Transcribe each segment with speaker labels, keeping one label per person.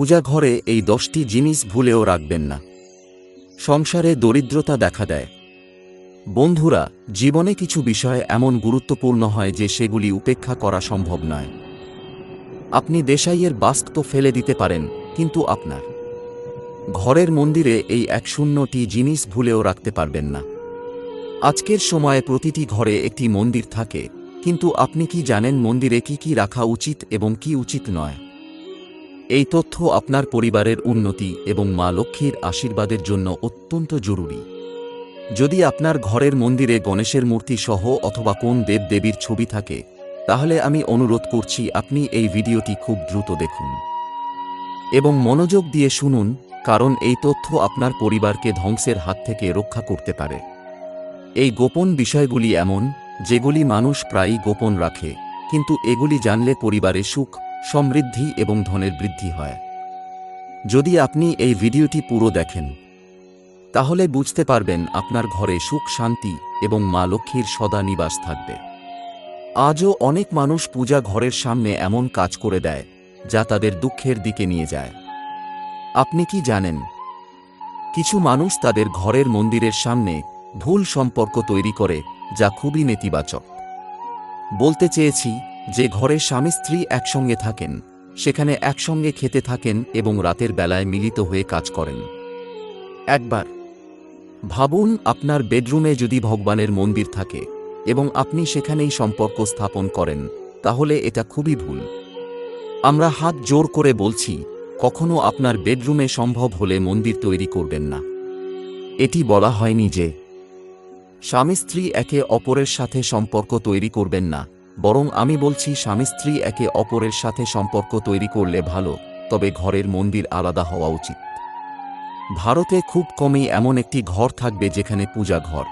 Speaker 1: পূজা ঘরে এই দশটি জিনিস ভুলেও রাখবেন না। সংসারে দরিদ্রতা দেখা দেয়। বন্ধুরা, জীবনে কিছু বিষয় এমন গুরুত্বপূর্ণ হয় যে সেগুলি উপেক্ষা করা সম্ভব নয়। আপনি দেশাইয়ের বাস্ক তো ফেলে দিতে পারেন, কিন্তু আপনার ঘরের মন্দিরে এই এক শূন্যটি জিনিস ভুলেও রাখতে পারবেন না। আজকের সময়ে প্রতিটি ঘরে একটি মন্দির থাকে, কিন্তু আপনি কি জানেন মন্দিরে কি কি রাখা উচিত এবং কি উচিত নয়? এই তথ্য আপনার পরিবারের উন্নতি এবং মা লক্ষ্মীর আশীর্বাদের জন্য অত্যন্ত জরুরি। যদি আপনার ঘরের মন্দিরে গণেশের মূর্তি সহ অথবা কোন দেবদেবীর ছবি থাকে, তাহলে আমি অনুরোধ করছি আপনি এই ভিডিওটি খুব দ্রুত দেখুন। এবং মনোযোগ দিয়ে শুনুন, কারণ এই তথ্য আপনার পরিবারকে ধ্বংসের হাত থেকে রক্ষা করতে পারে। এই গোপন বিষয়গুলি এমন, যেগুলি মানুষ প্রায়ই গোপন রাখে, কিন্তু এগুলি জানলে পরিবারে সুখ সমৃদ্ধি এবং ধনের বৃদ্ধি হয়। যদি আপনি এই ভিডিওটি পুরো দেখেন, তাহলে বুঝতে পারবেন আপনার ঘরে সুখ, শান্তি এবং মা লক্ষ্মীর সদা নিবাস থাকবে। আজও অনেক মানুষ পূজা ঘরের সামনে এমন কাজ করে দেয়, যা তাদের দুঃখের দিকে নিয়ে যায়। আপনি কি জানেন? কিছু মানুষ তাদের ঘরের মন্দিরের সামনে ভুল সম্পর্ক তৈরি করে, যা খুবই নেতিবাচক। বলতে চেয়েছি যে ঘরে স্বামী স্ত্রী একসঙ্গে থাকেন, সেখানে একসঙ্গে খেতে থাকেন এবং রাতের বেলায় মিলিত হয়ে কাজ করেন। একবার, ভাবুন আপনার বেডরুমে যদি ভগবানের মন্দির থাকে এবং আপনি সেখানেই সম্পর্ক স্থাপন করেন, তাহলে এটা খুবই ভুল। আমরা হাত জোর করে বলছি, কখনো আপনার বেডরুমে সম্ভব হলে মন্দির তৈরি করবেন না। এটি বলা হয়নি যে স্বামী স্ত্রী একে অপরের সাথে সম্পর্ক তৈরি করবেন না বরং আমি বলছি, স্বামী স্ত্রী একে অপরের সাথে সম্পর্ক তৈরি করলে ভালো, তবে ঘরের মন্দির আলাদা হওয়া উচিত। ভারতে খুব কমই এমন একটি ঘর থাকবে যেখানে পূজা ঘর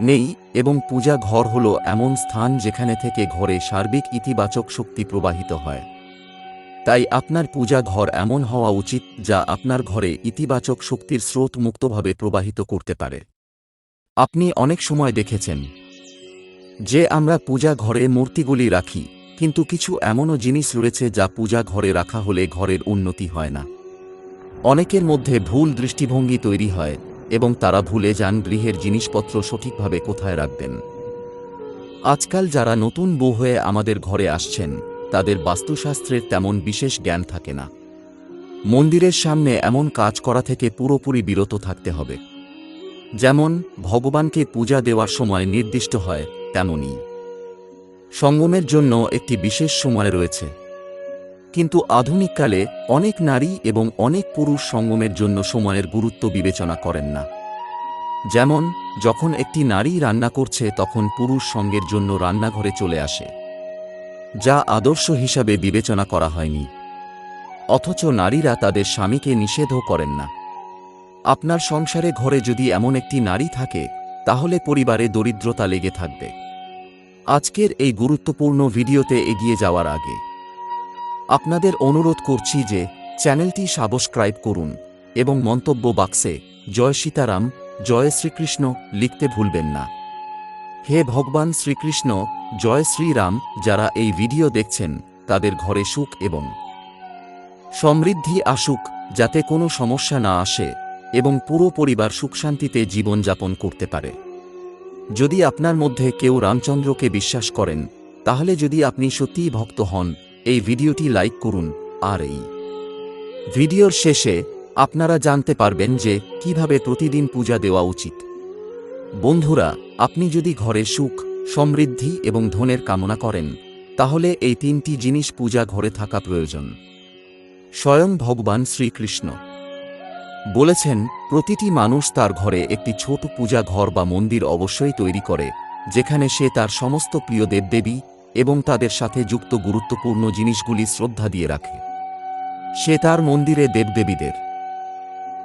Speaker 1: নেই, এবং পূজা ঘর হল এমন স্থান যেখানে থেকে ঘরে সার্বিক ইতিবাচক শক্তি প্রবাহিত হয়। তাই আপনার পূজা ঘর এমন হওয়া উচিত, যা আপনার ঘরে ইতিবাচক শক্তির স্রোত মুক্তভাবে প্রবাহিত করতে পারে। আপনি অনেক সময় দেখেছেন যে আমরা পূজা ঘরে মূর্তিগুলি রাখি, কিন্তু কিছু এমনও জিনিস রয়েছে যা পূজা ঘরে রাখা হলে ঘরের উন্নতি হয় না। অনেকের মধ্যে ভুল দৃষ্টিভঙ্গি তৈরি হয়, এবং তারা ভুলে যান গৃহের জিনিসপত্র সঠিকভাবে কোথায় রাখবেন। আজকাল যারা নতুন বউ হয়ে আমাদের ঘরে আসছেন, তাদের বাস্তুশাস্ত্রের তেমন বিশেষ জ্ঞান থাকে না। মন্দিরের সামনে এমন কাজ করা থেকে পুরোপুরি বিরত থাকতে হবে। যেমন, ভগবানকে পূজা দেওয়ার সময় নির্দিষ্ট হয় তেমনই। সঙ্গমের জন্য একটি বিশেষ সময় রয়েছে। কিন্তু আধুনিককালে অনেক নারী এবং অনেক পুরুষ সঙ্গমের জন্য সময়ের গুরুত্ব বিবেচনা করেন না। যেমন, যখন একটি নারী রান্না করছে, তখন পুরুষ সঙ্গের জন্য রান্নাঘরে চলে আসে, যা আদর্শ হিসাবে বিবেচনা করা হয়নি। অথচ নারীরা তাদের স্বামীকে নিষেধও করেন না। আপনার সংসারে ঘরে যদি এমন একটি নারী থাকে তাহলে পরিবারে দরিদ্রতা লেগে থাকবে। আজকের এই গুরুত্বপূর্ণ ভিডিওতে এগিয়ে যাওয়ার আগে, আপনাদের অনুরোধ করছি যে চ্যানেলটি সাবস্ক্রাইব করুন এবং মন্তব্য বাক্সে জয় সীতারাম, জয় শ্রীকৃষ্ণ লিখতে ভুলবেন না। হে ভগবান শ্রীকৃষ্ণ, জয় শ্রীরাম যারা এই ভিডিও দেখছেন, তাদের ঘরে সুখ এবং সমৃদ্ধি আসুক, যাতে কোনো সমস্যা না আসে। এবং পুরো পরিবার সুখশান্তিতে জীবনযাপন করতে পারে। যদি আপনার মধ্যে কেউ রামচন্দ্রকে বিশ্বাস করেন, তাহলে যদি আপনি সত্যিই ভক্ত হন, এই ভিডিওটি লাইক করুন, আর এই ভিডিওর শেষে আপনারা জানতে পারবেন যে কীভাবে প্রতিদিন পূজা দেওয়া উচিত। বন্ধুরা, আপনি যদি ঘরে সুখ, সমৃদ্ধি এবং ধনের কামনা করেন, তাহলে এই তিনটি জিনিস পূজা ঘরে থাকা প্রয়োজন। স্বয়ং ভগবান শ্রীকৃষ্ণ। বলেছেন, প্রতিটি মানুষ তার ঘরে একটি ছোট পূজা ঘর বা মন্দির অবশ্যই তৈরি করে, যেখানে সে তার সমস্ত প্রিয় দেবদেবী এবং তাদের সাথে যুক্ত গুরুত্বপূর্ণ জিনিসগুলি শ্রদ্ধা দিয়ে রাখে। সে তার মন্দিরে দেবদেবীদের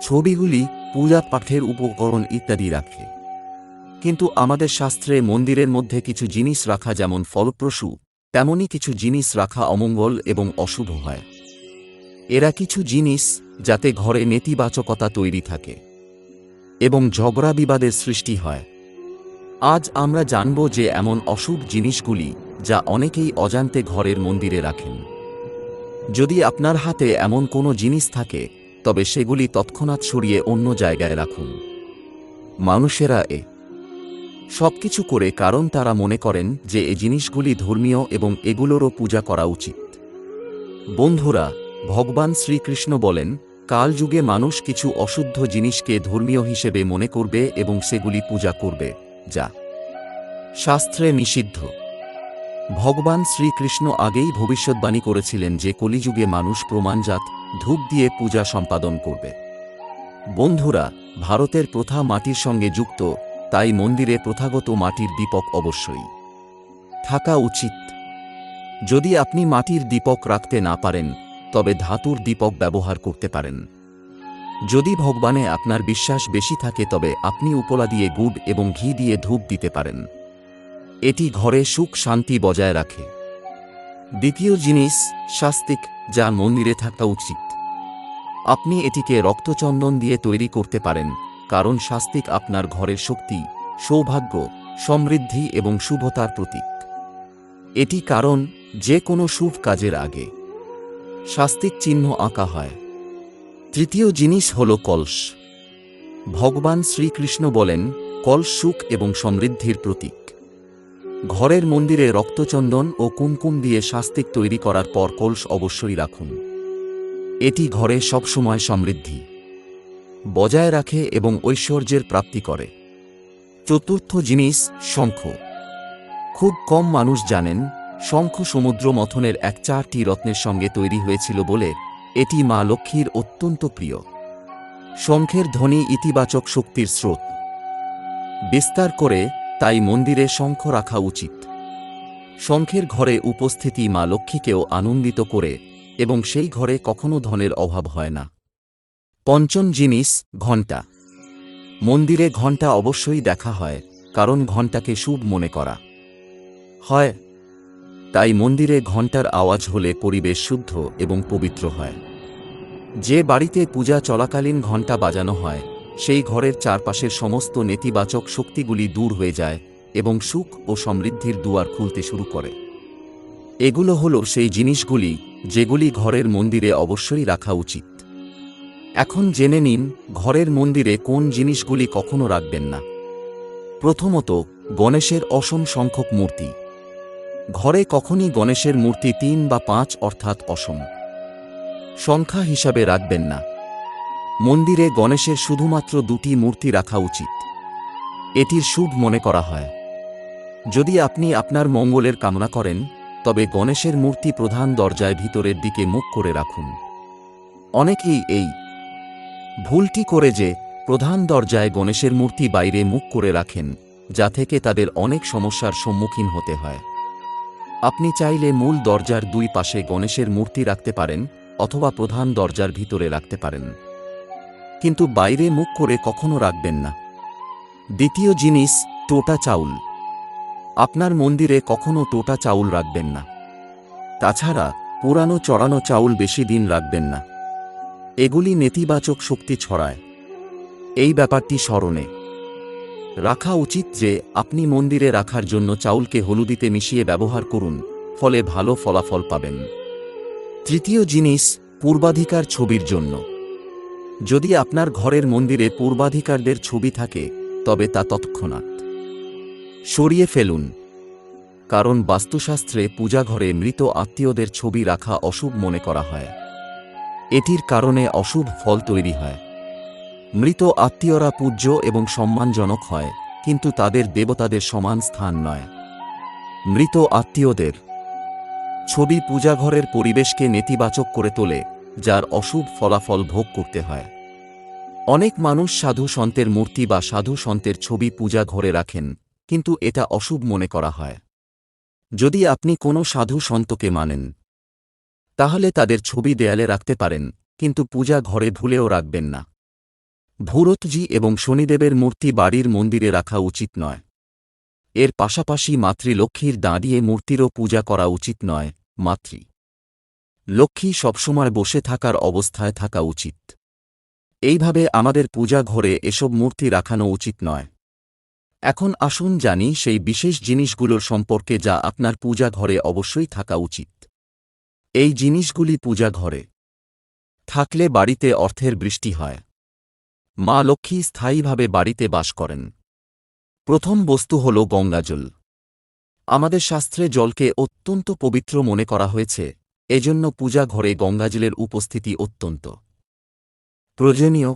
Speaker 1: ছবিগুলি, পূজা পাঠের উপকরণ ইত্যাদি রাখে। কিন্তু আমাদের শাস্ত্রে মন্দিরের মধ্যে কিছু জিনিস রাখা যেমন ফলপ্রসূ তেমনই কিছু জিনিস রাখা অমঙ্গল এবং অশুভ হয়। এরা কিছু জিনিস যাতে ঘরে নেতিবাচকতা তৈরি থাকে এবং ঝগড়া বিবাদের সৃষ্টি হয়। আজ আমরা জানব যে এমন অশুভ জিনিসগুলি যা অনেকেই অজান্তে ঘরের মন্দিরে রাখেন। যদি আপনার হাতে এমন কোনো জিনিস থাকে, তবে সেগুলি তৎক্ষণাৎ সরিয়ে অন্য জায়গায় রাখুন। মানুষেরা এ সবকিছু করে কারণ তারা মনে করেন যে এই জিনিসগুলি ধর্মীয় এবং এগুলোরও পূজা করা উচিত। বন্ধুরা ভগবান শ্রীকৃষ্ণ বলেন, কালযুগে মানুষ কিছু অশুদ্ধ জিনিসকে ধর্মীয় হিসেবে মনে করবে এবং সেগুলি পূজা করবে, যা শাস্ত্রে নিষিদ্ধ। ভগবান শ্রীকৃষ্ণ আগেই ভবিষ্যৎবাণী করেছিলেন যে কলিযুগে মানুষ প্রমাণজাত ধূপ দিয়ে পূজা সম্পাদন করবে। বন্ধুরা, ভারতের প্রথা মাটির সঙ্গে যুক্ত, তাই মন্দিরে প্রথাগত মাটির দীপক অবশ্যই। থাকা উচিত। যদি আপনি মাটির দীপক রাখতে না পারেন তবে ধাতুর দীপক ব্যবহার করতে পারেন। যদি ভগবানে আপনার বিশ্বাস বেশি থাকে তবে আপনি উপলা দিয়ে গুড় এবং ঘি দিয়ে ধূপ দিতে পারেন। এটি ঘরে সুখ শান্তি বজায় রাখে। দ্বিতীয় জিনিস শাস্তিক যা মন্দিরে থাকা উচিত। আপনি এটিকে রক্তচন্দন দিয়ে তৈরি করতে পারেন, কারণ শাস্তিক আপনার ঘরের শক্তি, সৌভাগ্য, সমৃদ্ধি এবং শুভতার প্রতীক। এটি কারণ, যে কোনো শুভ কাজের আগে। শাস্তিক চিহ্ন আঁকা হয়। তৃতীয় জিনিস হল কলস। ভগবান শ্রীকৃষ্ণ বলেন, কলস সুখ এবং সমৃদ্ধির প্রতীক। ঘরের মন্দিরে রক্তচন্দন ও কুমকুম দিয়ে শাস্তিক তৈরি করার পর কলস অবশ্যই রাখুন। এটি ঘরে সবসময় সমৃদ্ধি। বজায় রাখে এবং ঐশ্বর্যের প্রাপ্তি করে। চতুর্থ জিনিস, শঙ্খ। খুব কম মানুষ জানেন শঙ্খ সমুদ্র মথনের এক চারটি রত্নের সঙ্গে তৈরি হয়েছিল বলে এটি মা লক্ষ্মীর অত্যন্ত প্রিয়। শঙ্খের ধ্বনি ইতিবাচক শক্তির স্রোত। বিস্তার করে তাই মন্দিরে শঙ্খ রাখা উচিত। শঙ্খের ঘরে উপস্থিতি মা লক্ষ্মীকেও আনন্দিত করে এবং সেই ঘরে কখনো ধনের অভাব হয় না। পঞ্চম জিনিস, ঘণ্টা। মন্দিরে ঘণ্টা অবশ্যই দেখা হয়, কারণ ঘণ্টাকে শুভ মনে করা হয়। তাই মন্দিরে ঘণ্টার আওয়াজ হলে পরিবেশ শুদ্ধ এবং পবিত্র হয়। যে বাড়িতে পূজা চলাকালীন ঘণ্টা বাজানো হয়, সেই ঘরের চারপাশের সমস্ত নেতিবাচক শক্তিগুলি দূর হয়ে যায় এবং সুখ ও সমৃদ্ধির দুয়ার খুলতে শুরু করে। এগুলো হলো সেই জিনিসগুলি যেগুলি ঘরের মন্দিরে অবশ্যই রাখা উচিত। এখন জেনে নিন, ঘরের মন্দিরে কোন জিনিসগুলি কখনো রাখবেন না। প্রথমত, গণেশের অসম সংখ্যক মূর্তি। ঘরে কখনই গণেশের মূর্তি তিন বা পাঁচ অর্থাৎ অসম। সংখ্যা হিসাবে রাখবেন না। মন্দিরে গণেশের শুধুমাত্র দুটি মূর্তি রাখা উচিত। এটির শুভ মনে করা হয়। যদি আপনি আপনার মঙ্গলের কামনা করেন, তবে গণেশের মূর্তি প্রধান দরজায় ভিতরের দিকে মুখ করে রাখুন। অনেকেই এই ভুলটি করে যে প্রধান দরজায় গণেশের মূর্তি বাইরে মুখ করে রাখেন, যা থেকে তাদের অনেক সমস্যার সম্মুখীন হতে হয়। আপনি চাইলে মূল দরজার দুই পাশে গণেশের মূর্তি রাখতে পারেন, অথবা প্রধান দরজার ভিতরে রাখতে পারেন। কিন্তু বাইরে মুখ করে কখনো রাখবেন না। দ্বিতীয় জিনিস, টোটা চাউল। আপনার মন্দিরে কখনো টোটা চাউল রাখবেন না। তাছাড়া, পুরানো চড়ানো চাউল বেশি দিন রাখবেন না। এগুলি নেতিবাচক শক্তি ছড়ায়। এই ব্যাপারটি স্মরণে। রাখা উচিত যে আপনি মন্দিরে রাখার জন্য চাউলকে হলুদিতে মিশিয়ে ব্যবহার করুন, ফলে ভালো ফলাফল পাবেন। তৃতীয় জিনিস, পূর্বাধিকার ছবির জন্য। যদি আপনার ঘরের মন্দিরে পূর্বাধিকারদের ছবি থাকে, তবে তা তৎক্ষণাৎ। সরিয়ে ফেলুন। কারণ বাস্তুশাস্ত্রে পূজাঘরে মৃত আত্মীয়দের ছবি রাখা অশুভ মনে করা হয়। এটির কারণে অশুভ ফল তৈরি হয়। মৃত আত্মীয়রা পূজ্য এবং সম্মানজনক হয়, কিন্তু তাদের দেবতাদের সমান স্থান নয়। মৃত আত্মীয়দের ছবি পূজাঘরের পরিবেশকে নেতিবাচক করে তোলে, যার অশুভ ফলাফল ভোগ করতে হয়। অনেক মানুষ সাধু সন্তের মূর্তি বা সাধু সন্তের ছবি পূজা ঘরে রাখেন, কিন্তু এটা অশুভ মনে করা হয়। যদি আপনি কোনো সাধু সন্তকে মানেন, তাহলে তাদের ছবি দেয়ালে রাখতে পারেন, কিন্তু পূজা ঘরে ভুলেও রাখবেন না। ভূরতজি এবং শনিদেবের মূর্তি বাড়ির মন্দিরে রাখা উচিত নয়। এর পাশাপাশি মাতৃলক্ষ্মীর দাঁড়িয়ে মূর্তিরও পূজা করা উচিত নয়, মাতৃ। লক্ষ্মী সবসময় বসে থাকার অবস্থায় থাকা উচিত। এইভাবে আমাদের পূজা ঘরে এসব মূর্তি রাখানো উচিত নয়। এখন আসুন জানি সেই বিশেষ জিনিসগুলোর সম্পর্কে যা আপনার পূজা ঘরে অবশ্যই থাকা উচিত। এই জিনিসগুলি পূজা ঘরে। থাকলে বাড়িতে অর্থের বৃষ্টি হয়। মা লক্ষ্মী স্থায়ীভাবে বাড়িতে বাস করেন। প্রথম বস্তু হল গঙ্গাজল। আমাদের শাস্ত্রে জলকে অত্যন্ত পবিত্র মনে করা হয়েছে, এজন্য পূজা ঘরে গঙ্গাজলের উপস্থিতি অত্যন্ত। প্রয়োজনীয়,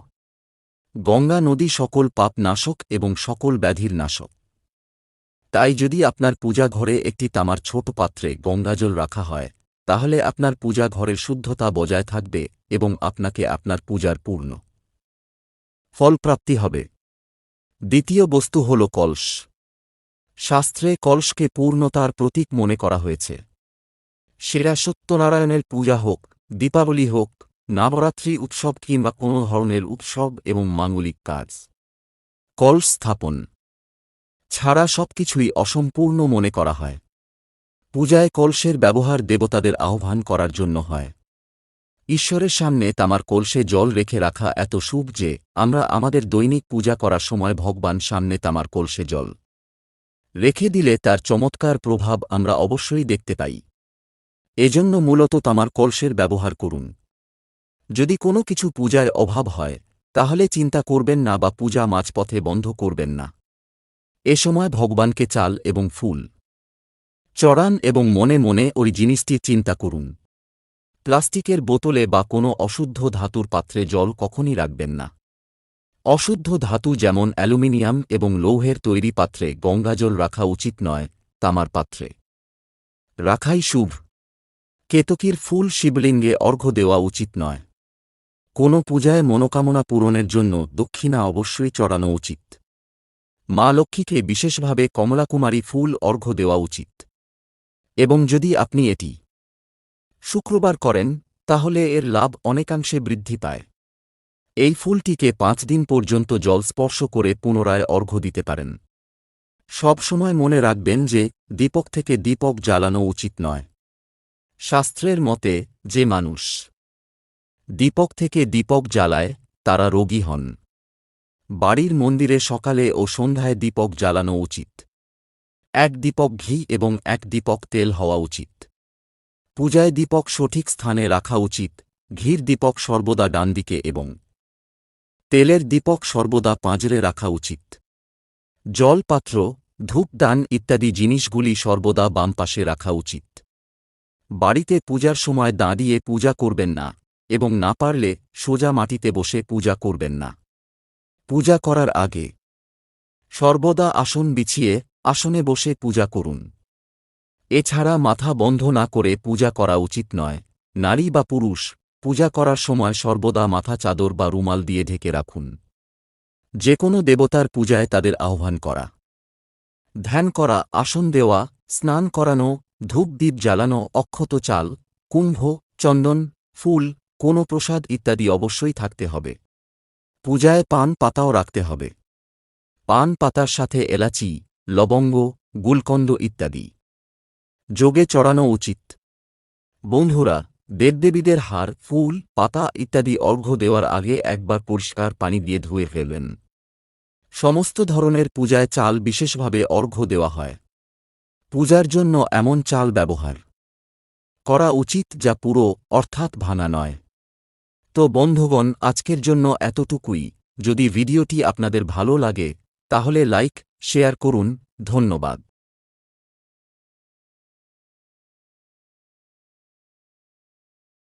Speaker 1: গঙ্গা নদী সকল পাপ নাশক এবং সকল ব্যাধির নাশক। তাই যদি আপনার পূজা ঘরে একটি তামার ছোট পাত্রে গঙ্গাজল রাখা হয়, তাহলে আপনার পূজা ঘরের শুদ্ধতা বজায় থাকবে এবং আপনাকে আপনার পূজার পূর্ণ। ফলপ্রাপ্তি হবে। দ্বিতীয় বস্তু হল কলস। শাস্ত্রে কলসকে পূর্ণতার প্রতীক মনে করা হয়েছে। সেরা সত্যনারায়ণের পূজা হোক, দীপাবলি হোক, নবরাত্রি উৎসব কিংবা কোনো ধরনের উৎসব এবং মাঙ্গলিক কাজ। কলস স্থাপন। ছাড়া সবকিছুই অসম্পূর্ণ মনে করা হয়। পূজায় কলসের ব্যবহার দেবতাদের আহ্বান করার জন্য হয়। ঈশ্বরের সামনে তামার কলসে জল রেখে রাখা এত শুভ যে, আমরা আমাদের দৈনিক পূজা করার সময় ভগবান সামনে তামার কলসে জল রেখে দিলে তার চমৎকার প্রভাব আমরা অবশ্যই দেখতে পাই। এজন্য মূলত তামার কলসের ব্যবহার করুন। যদি কোনো কিছু পূজায় অভাব হয়, তাহলে চিন্তা করবেন না বা পূজা মাঝপথে বন্ধ করবেন না। এ সময় ভগবানকে চাল এবং ফুল, চড়ান এবং মনে মনে ওই জিনিসটির চিন্তা করুন। প্লাস্টিকের বোতলে বা কোনো অশুদ্ধ ধাতুর পাত্রে জল কখনই রাখবেন না। অশুদ্ধ ধাতু যেমন অ্যালুমিনিয়াম এবং লৌহের তৈরি পাত্রে গঙ্গাজল রাখা উচিত নয়, তামার পাত্রে। রাখাই শুভ। কেতকীর ফুল শিবলিঙ্গে অর্ঘ্য দেওয়া উচিত নয়। কোনো পূজায় মনোকামনা পূরণের জন্য দক্ষিণা অবশ্যই চড়ানো উচিত। মা লক্ষ্মীকে বিশেষভাবে কমলাকুমারী ফুল অর্ঘ্য দেওয়া উচিত। এবং যদি আপনি এটি শুক্রবার করেন, তাহলে এর লাভ অনেকাংশে বৃদ্ধি পায়। এই ফুলটিকে পাঁচ দিন পর্যন্ত জল স্পর্শ করে পুনরায় অর্ঘ্য দিতে পারেন। সব সময় মনে রাখবেন যে, দীপক থেকে দীপক জ্বালানো উচিত নয়। শাস্ত্রের মতে, যে মানুষ দীপক থেকে দীপক জ্বালায়, তারা রোগী হন। বাড়ির মন্দিরে সকালে ও সন্ধ্যায় দীপক জ্বালানো উচিত। এক দীপক ঘি এবং এক দীপক তেল হওয়া উচিত। পূজায় দীপক সঠিক স্থানে রাখা উচিত, ঘির দীপক সর্বদা ডানদিকে এবং তেলের দীপক সর্বদা পাঁজরে রাখা উচিত। জলপাত্র, ধূপদান ইত্যাদি জিনিসগুলি সর্বদা বাম পাশে রাখা উচিত। বাড়িতে পূজার সময় দাঁড়িয়ে পূজা করবেন না এবং না পারলে সোজা মাটিতে বসে পূজা করবেন না। পূজা করার আগে সর্বদা আসন বিছিয়ে আসনে বসে পূজা করুন। এছাড়া মাথা বন্ধ না করে পূজা করা উচিত নয়। নারী বা পুরুষ, পূজা করার সময় সর্বদা মাথা চাদর বা রুমাল দিয়ে ঢেকে রাখুন। যে কোনো দেবতার পূজায় তাদের আহ্বান করা। ধ্যান করা, আসন দেওয়া, স্নান করানো, ধূপ দ্বীপ জ্বালানো, অক্ষত চাল, কুম্ভ, চন্দন, ফুল, কোনো প্রসাদ ইত্যাদি অবশ্যই থাকতে হবে। পূজায় পান পাতাও রাখতে হবে। পান পাতার সাথে এলাচি, লবঙ্গ, গুলকন্দ ইত্যাদি। যোগে চড়ানো উচিত। বন্ধুরা, দেবদেবীদের হার, ফুল, পাতা ইত্যাদি অর্ঘ্য দেওয়ার আগে একবার পরিষ্কার পানি দিয়ে ধুয়ে ফেলবেন। সমস্ত ধরনের পূজায় চাল বিশেষভাবে অর্ঘ্য দেওয়া হয়। পূজার জন্য এমন চাল ব্যবহার করা উচিত যা পুরো, অর্থাৎ ভানা নয়। তো বন্ধুগণ, আজকের জন্য এতটুকুই। যদি ভিডিওটি আপনাদের ভালো লাগে, তাহলে লাইক, শেয়ার করুন। ধন্যবাদ।